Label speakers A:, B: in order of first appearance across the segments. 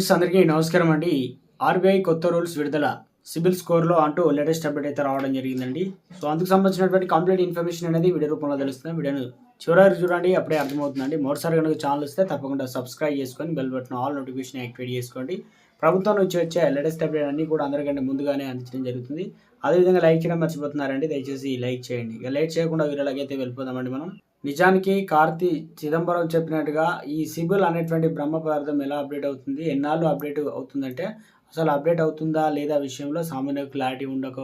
A: Friends అందరికీ నమస్కారం అండి. ఆర్బీఐ కొత్త రూల్స్ విడుదల సిబిల్ స్కోర్లో అంటూ లేటెస్ట్ అప్డేట్ అయితే రావడం జరిగిందండి. సో అందుకు సంబంధించినటువంటి కంప్లీట్ ఇన్ఫర్మేషన్ అనేది వీడియో రూపంలో తెలుస్తుంది. వీడియోను చివరి చూడండి అప్పుడే అర్థమవుతుందండి. మరోసారి కనుక ఛానల్ వస్తే తప్పకుండా సబ్స్క్రైబ్ చేసుకొని bell button all notification activate చేసుకోండి. ప్రభుత్వం నుంచి వచ్చే లేటెస్ట్ అప్డేట్ అన్ని కూడా అందరికంటే ముందుగానే అందించడం జరుగుతుంది. అదేవిధంగా లైక్ చేయడం మర్చిపోతున్నారండి. దయచేసి లైక్ చేయండి. ఇక లేట్ చేయకుండా వీడియోలకైతే వెళ్ళిపోదామండి మనం. నిజానికి కార్తి చిదంబరం చెప్పినట్టుగా ఈ సిబిల్ అనేటువంటి బ్రహ్మ పదార్థం ఎలా అప్డేట్ అవుతుంది? ఎన్నాళ్ళు అప్డేట్ అవుతుందంటే అసలు అప్డేట్ అవుతుందా లేదా విషయంలో సామాన్య క్లారిటీ ఉండక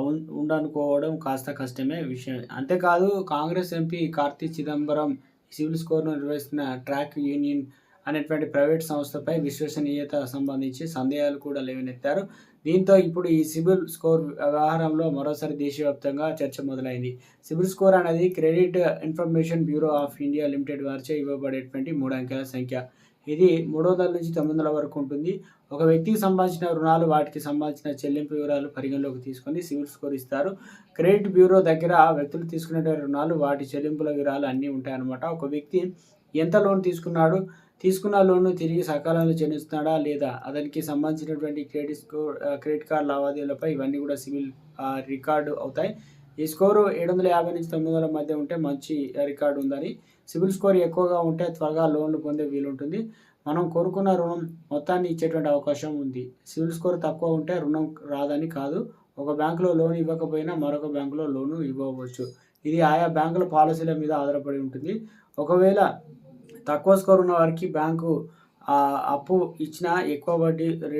A: ఉం- ఉండనుకోవడం కాస్త కష్టమే విషయం. అంతేకాదు Congress MP Karti Chidambaram CIBIL స్కోర్ను నిర్వహిస్తున్న ట్రాక్ యూనియన్ అనేటువంటి ప్రైవేట్ సంస్థపై విశ్వసనీయత సంబంధించి సందేహాలు కూడా లేవనెత్తారు. దీంతో ఇప్పుడు ఈ సిబిల్ స్కోర్ వ్యవహారంలో మరోసారి దేశవ్యాప్తంగా చర్చ మొదలైంది. సిబిల్ స్కోర్ అనేది credit information bureau of India limited వారిచే ఇవ్వబడేటువంటి మూడు అంకెల సంఖ్య. ఇది మూడు వందల నుంచి తొమ్మిది వందల వరకు ఉంటుంది. ఒక వ్యక్తికి సంబంధించిన రుణాలు వాటికి సంబంధించిన చెల్లింపు వివరాలు పరిగణలోకి తీసుకొని సివిల్ స్కోర్ ఇస్తారు. క్రెడిట్ బ్యూరో దగ్గర వ్యక్తులు తీసుకునే రుణాలు వాటి చెల్లింపుల వివరాలు అన్నీ ఉంటాయన్నమాట. ఒక వ్యక్తి ఎంత లోన్ తీసుకున్నాడు తీసుకున్న లోన్ను తిరిగి సకాలంలో చెల్లిస్తున్నాడా లేదా? అతనికి సంబంధించినటువంటి క్రెడిట్ స్కోర్ క్రెడిట్ కార్డ్ లావాదేవీలపై ఇవన్నీ కూడా సివిల్ రికార్డు అవుతాయి. ఈ స్కోరు ఏడు వందల యాభై నుంచి తొమ్మిది వందల మధ్య ఉంటే మంచి రికార్డు ఉందని. సివిల్ స్కోర్ ఎక్కువగా ఉంటే త్వరగా లోన్లు పొందే వీలుంటుంది. మనం కోరుకున్న రుణం మొత్తాన్ని ఇచ్చేటువంటి అవకాశం ఉంది. సివిల్ స్కోర్ తక్కువ ఉంటే రుణం రాదని కాదు. ఒక బ్యాంకులో లోన్ ఇవ్వకపోయినా మరొక బ్యాంకులో లోను ఇవ్వవచ్చు. ఇది ఆయా బ్యాంకుల పాలసీల మీద ఆధారపడి ఉంటుంది. ఒకవేళ తక్కువ స్కోర్ ఉన్న వారికి బ్యాంకు ఆ, అప్పు ఇచ్చినా ఎక్కువ వడ్డీ రేట్